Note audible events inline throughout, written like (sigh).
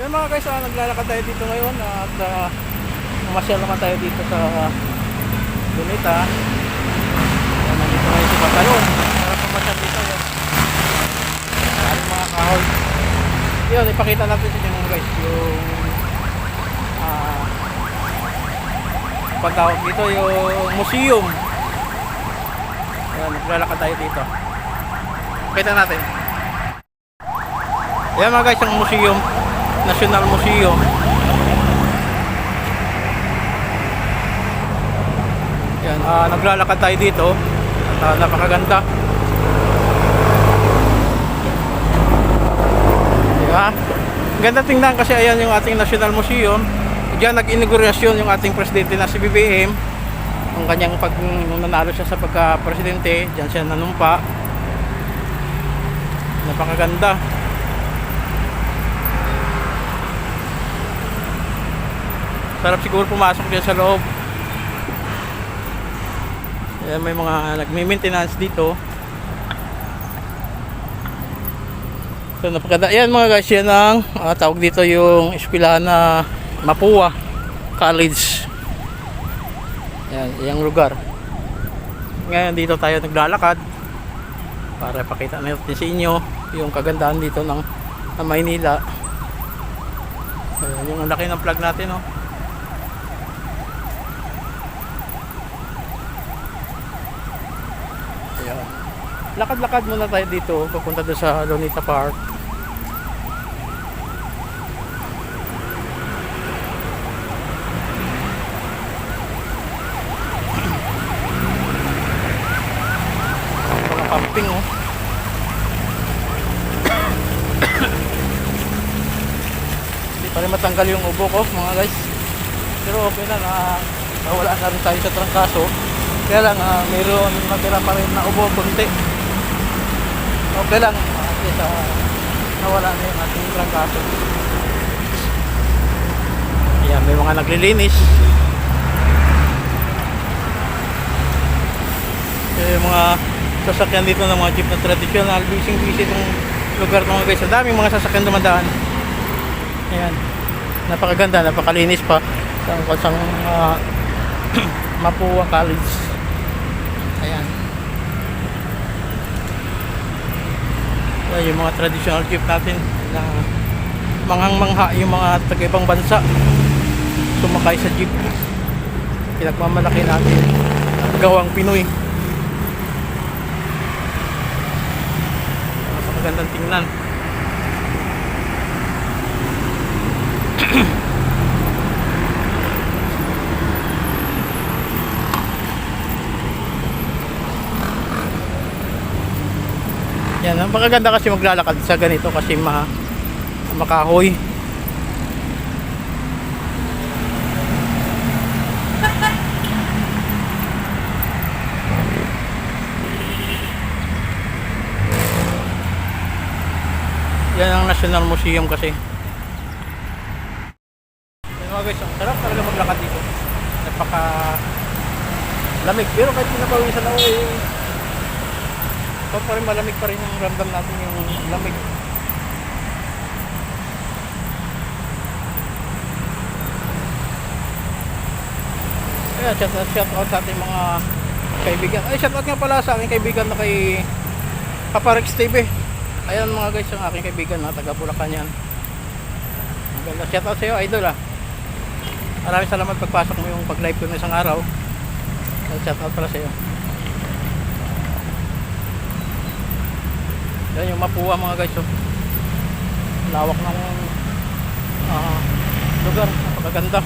Yan mga guys, ah, naglalakad tayo dito ngayon ah, at uh, mamasyal naman tayo dito sa Lunita. Yan, nandito ngayon si Batalon. Para pumasyal dito. Yan. Maraming mga kahoy. Yun, ipakita natin sa inyo guys yung ah pagtawag dito yung museum. Yan, naglalakad tayo dito. Kita natin. Yan mga guys, ang museum. National Museum. Yan, ah, naglalakad tayo dito. At ah, napakaganda. Diba? Ganda tingnan kasi ayan yung ating National Museum. Diyan nag-inaugurasyon yung ating presidente na si BBM. Ang kanyang pag nanalo siya sa pagka-presidente, diyan siya nanumpa. Napakaganda. Sarap siguro pumasok diyan sa loob. Ayan, may mga nagme-maintenance dito. So napakaganda. Yan mga guys, yan ang ah, tawag dito yung eskwelahan na Mapua College. Yan, yung lugar. Ngayon dito tayo naglalakad para pakita natin sa inyo yung kagandahan dito ng, ng Maynila. Ayan, yung laki ng plug natin, oh. Ayan. Lakad-lakad muna tayo dito papunta doon sa Lonita Park. Mga camping oh. Hindi pa rin matanggal yung ubo ko mga guys. Pero okay na na nawala na rin tayo sa trangkaso. Kaya lang ah, mayroon natira pa rin na ubo bunti. Okay lang. least ah, nawala na yung ating trangkaso. Ayan, may mga naglilinis. Kaya yung mga sasakyan dito ng mga jeep na traditional, busy busy itong lugar mga guys. Ang daming mga sasakyan dumadaan. Ayan. Napakaganda, napakalinis pa. Sa kasang uh, Mapua College. Ayan. Ayan yung mga traditional jeep natin na manghang-mangha yung mga taga-ibang bansa sumakay sa jeep. Pinagmamalaki natin ang gawang Pinoy. Napakagandang tingnan. (clears throat) Yan, ang magaganda kasi maglalakad sa ganito kasi ma makahoy. Yan ang National Museum kasi. Yan mga guys, ang sarap talaga maglakad dito. Napaka lamig. Pero kahit pinapawisan ako eh, So pa rin malamig pa rin yung ramdam natin yung lamig. Kaya shout out, shout out sa ating mga kaibigan. Ay, shout out nga pala sa aking kaibigan na kay Paparex TV. Ayan mga guys, yung aking kaibigan na taga Bulacan yan. Maganda. Shout out sa iyo, idol ah. Maraming salamat pagpasok mo yung pag-live ko ng isang araw. Shout out pala sa iyo. Yan yung mapuwa mga guys. Oh. Lawak ng ah, lugar. Napakaganda. (clears throat)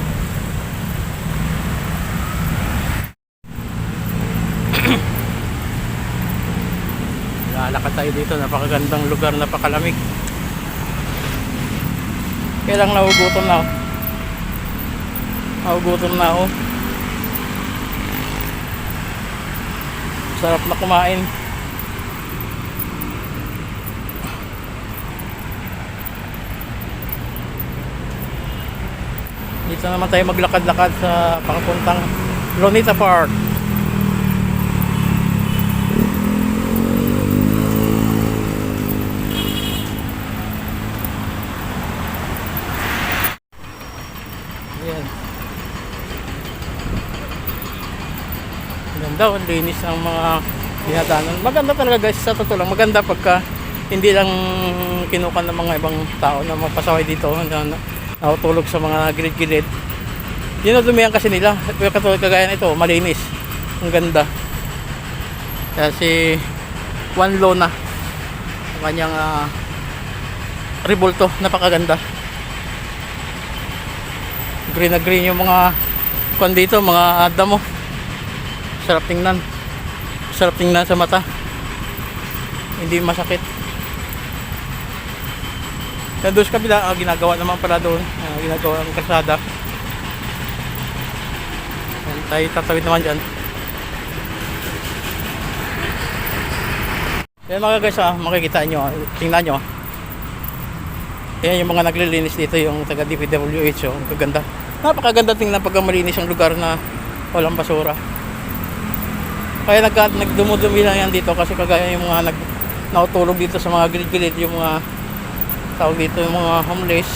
Lalakad tayo dito. Napakagandang lugar. Napakalamig. Kaya lang nahugutom na ako. Nahugutom na ako. Sarap na kumain. Dito na naman tayo maglakad-lakad sa pangpuntang Lonita Park. Ayan. Ganda, ang linis ng mga dinadaanan. Maganda talaga guys, sa totoo lang. Maganda pagka hindi lang kinukan ng mga ibang tao na magpasaway dito. Na, na, nakutulog sa mga gilid-gilid. Dinudumihan kasi nila. Pero katulad kagaya nito, malinis. Ang ganda. Kaya si Juan Lona, ang kanyang ah, Revolto, napakaganda. Green na green yung mga kwan dito, mga damo. Sarap tingnan. Sarap tingnan sa mata. Hindi masakit. Kaya doon sa kabila, ah, ginagawa naman pala doon. ah, ginagawa ang kasada. Yan, tayo tatawid naman dyan. Yan mga guys, ah, makikita nyo, ah, tingnan nyo. ah. Yan yung mga naglilinis dito, yung taga DPWH, oh, ang kaganda. Napakaganda tingnan pagka malinis ang lugar na walang basura. Kaya nag, nagdumudumi lang yan dito kasi kagaya yung mga nag, nakutulog dito sa mga gilid-gilid, yung mga tawag dito yung mga homeless,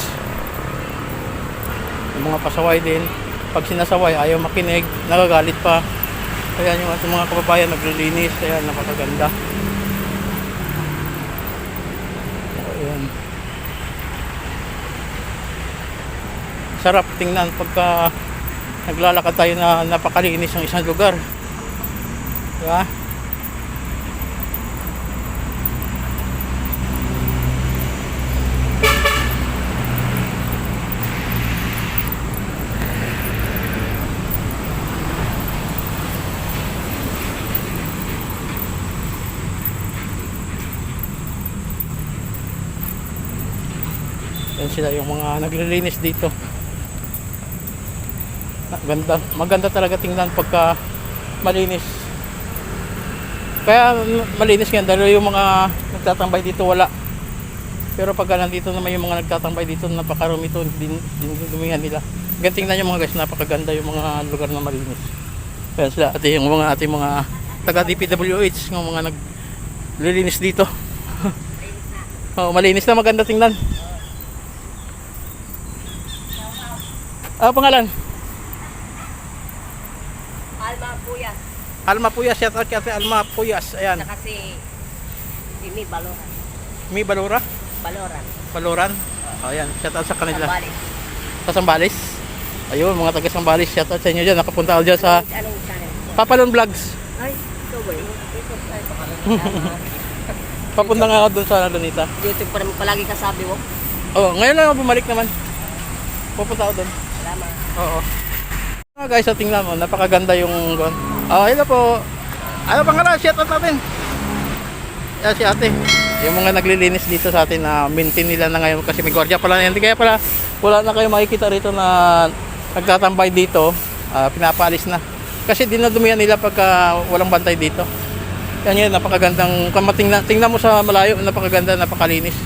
yung mga pasaway din. Pag sinasaway, ayaw makinig, nagagalit pa. Kaya yung ating mga kababayan naglilinis, kaya napakaganda. Ayan. Sarap tingnan pagka naglalakad tayo na napakalinis ng isang lugar. Diba? Yan sila yung mga naglilinis dito. Ganda. Maganda talaga tingnan pagka malinis. Kaya malinis yan dahil yung mga nagtatambay dito wala. Pero pagka nandito naman yung mga nagtatambay dito napakarumi to din, din dumihan nila. Ganun tingnan nyo mga guys, napakaganda yung mga lugar na malinis. Kaya sila ate yung mga ating mga taga DPWH ng mga naglilinis dito. (laughs) oh, malinis na maganda tingnan. Ah, pangalan? Alma Puyas. Alma Puyas, shout out Ate Alma Puyas. Ayan, Saka si Jimmy Baloran. Mi Balora, Baloran. Baloran. Oh, ayan, shout out sa kanila. Sambales. Sa Sambales. Ayun, mga taga Sambales, shout out sa inyo dyan. Nakapunta ako dyan sa Anong channel? Papalon Vlogs. Ay, ito ba yun? Ito (laughs) Papunta nga ako dun sa Lunita. YouTube pa naman palagi kasabi mo. Oh, ngayon lang ako bumalik naman. Pupunta ako dun. Oo. Ah, guys, so tingnan mo, napakaganda yung Oh, hello po. Ano pangalan? Shout out natin. Yan si ate. Yung mga naglilinis dito sa atin na maintain nila na ngayon kasi may gwardiya pala yan. Kaya pala wala na kayo makikita rito na nagtatambay dito. ah, pinapalis na. Kasi dinadumihan nila pagka walang bantay dito. Yan yun, napakagandang kamatingnan. Tingnan mo sa malayo, napakaganda, napakalinis.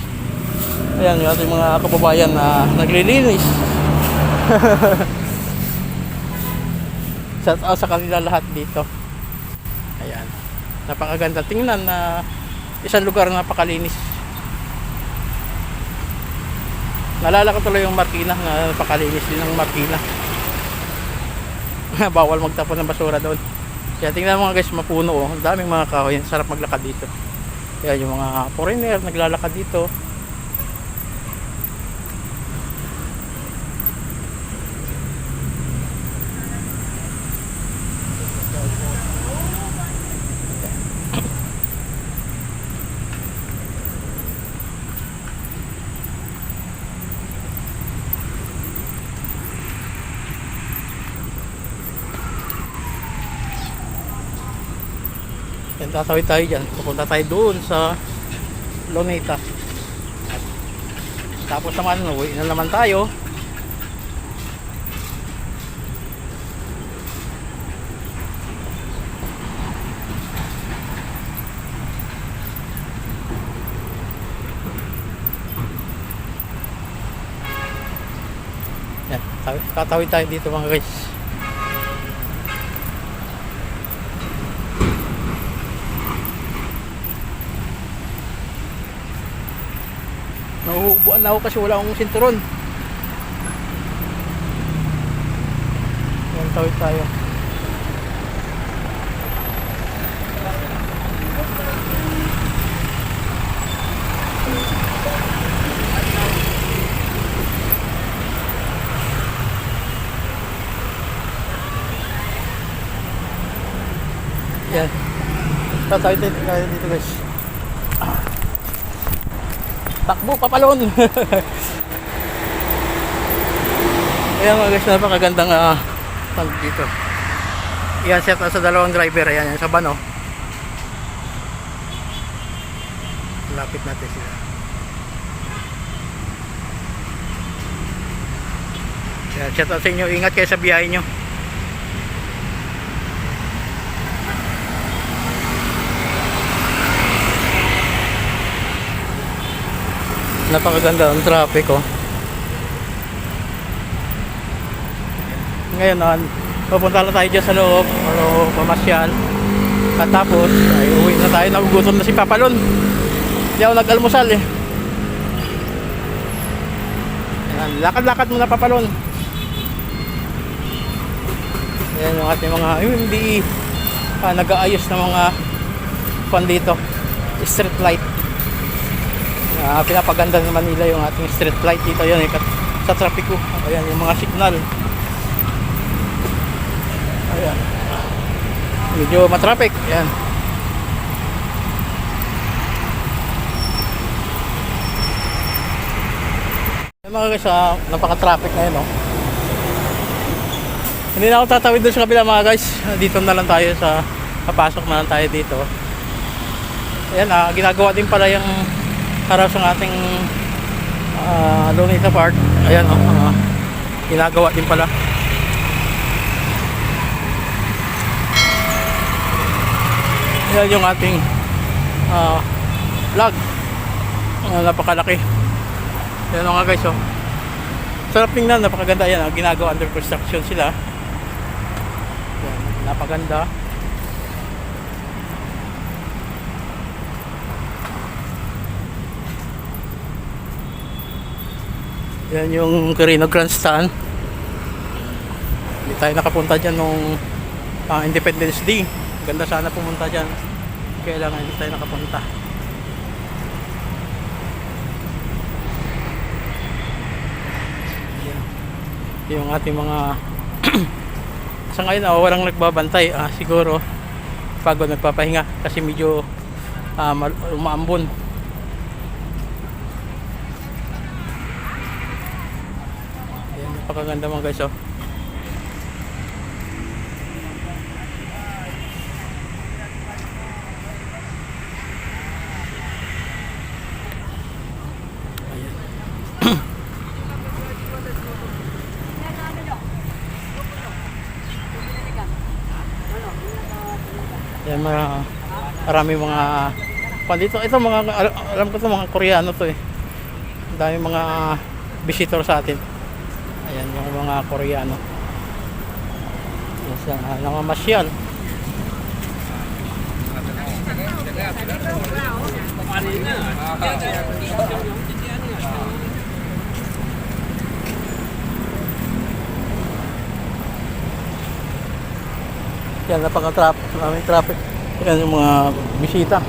Ayan yung ating mga kababayan na naglilinis. (laughs) Shout out sa kanila lahat dito. Ayan. Napakaganda tingnan na isang lugar na napakalinis. Nalala ko tuloy yung Marikina na napakalinis din ng Marikina. (laughs) Bawal magtapon ng basura doon. Kaya tingnan mga guys, mapuno oh. Ang daming mga kahoy. Sarap maglakad dito. Kaya yung mga foreigner naglalakad dito. Yan, tatawid tayo dyan. Pupunta tayo doon sa Loneta. Tapos naman, uwi na naman tayo. Yan, tawid- tatawid tayo dito mga guys. Buwan na ako kasi wala akong sinturon. Yan, tawid tayo. Yan. Tatawid tayo dito guys. Ah. Takbo, papalon! Ayan mga guys, napakagandang uh, pag dito. Yan, set na sa dalawang driver. Ayan, yan sa bano. Lapit natin sila. Yan, shout out sa inyo. Ingat kayo sa biyahe nyo. Napakaganda ang traffic oh. Ngayon, ah, pupunta na tayo dyan sa loob. Ano, pamasyal. At tapos, ay uwi na tayo. Nagugutom na si Papalon. Hindi ako nag-almusal eh. Lakad-lakad muna Papalon. Ayan yung ating mga, yung hindi ah, nag-aayos ng mga pan dito. Street light. Ah, pinapaganda naman nila yung ating street light dito yun eh, sa trapiko. Ayan yung mga signal. Ayan. Medyo matraffic. Ayan. Ayan mga guys, ah, napaka-traffic ngayon, no? Hindi na ako tatawid doon sa kabila mga guys. Dito na lang tayo sa papasok na lang tayo dito. Ayan, ah, ginagawa din pala yung harap ng ating uh, Lunita Park. Ayan, oh, ah, ginagawa din pala. Yan yung ating ah, vlog. Ah, napakalaki. Yan mga guys, oh. Sarap tingnan, napakaganda yan. ah. Ginagawa under construction sila. Yan, napaganda. Yan yung Carino Grandstand. Hindi tayo nakapunta dyan nung ah, Independence Day. Ganda sana pumunta dyan. Kaya lang hindi tayo nakapunta. Yan. Yung ating mga (clears throat) sa ngayon ah, walang nagbabantay. Ah, siguro pagod nagpapahinga kasi medyo ah, umaambon. Ayan, napakaganda mga guys oh. Yan mga marami mga pa dito ito mga al- alam ko to mga Koreano to eh. Dami mga visitor sa atin. Mga Koreano. Sa uh, namamasyal. Yan, napaka-traffic. Maraming traffic. Yan yung mga bisita.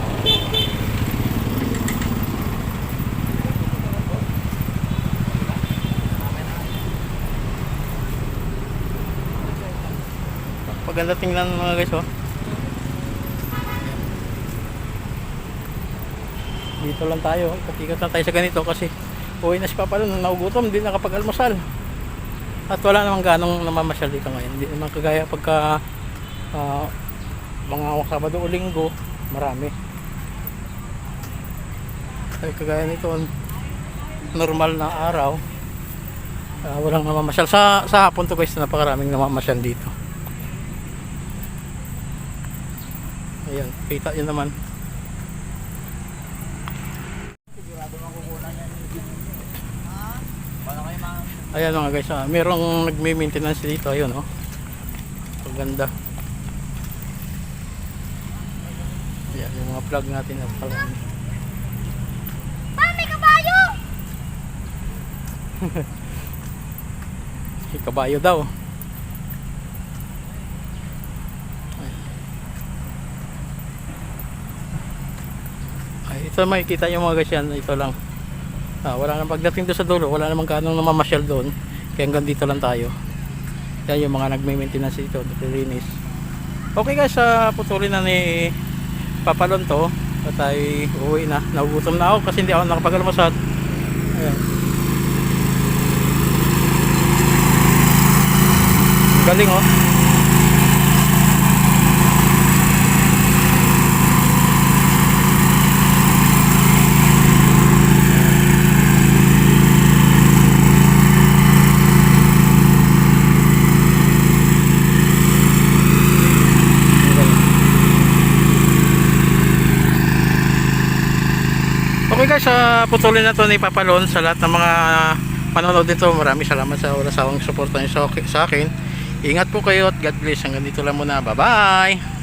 Paganda tingnan mga guys, oh. Dito lang tayo. Patikat lang tayo sa ganito kasi uwi na si Papa nun. Naugutom, hindi nakapag-almusal. At wala namang ganong namamasyal dito ngayon. Hindi naman kagaya pagka ah, mga Sabado o Linggo, marami. Ay, kagaya nito, normal na araw, ah, walang namamasyal. Sa, sa hapon to guys, napakaraming namamasyal dito. Ayan, kita yun naman. Ayan mga guys, ah, merong nagme-maintenance dito, ayun oh. Paganda. Ayan, yung mga plug natin na pala. Pa, may kabayo! (laughs) May kabayo daw. Ayan. Ay, ito makikita yung mga guys yan, ito lang. Ah, wala nang pagdating doon sa dulo, wala namang kanong namamasyal doon. Kaya hanggang dito lang tayo. Yan yung mga nagme-maintenance dito, naglilinis. Okay guys, sa putulin na ni Papalon to. At tayo uwi na. Nagugutom na ako kasi hindi ako nakapagalamasat. Ayan. Galing oh. Putulin na to ni Papalon sa lahat ng mga panonood dito. Maraming salamat sa wala sawang suporta niyo sa akin. Ingat po kayo at God bless. Hanggang dito lang muna. Bye-bye!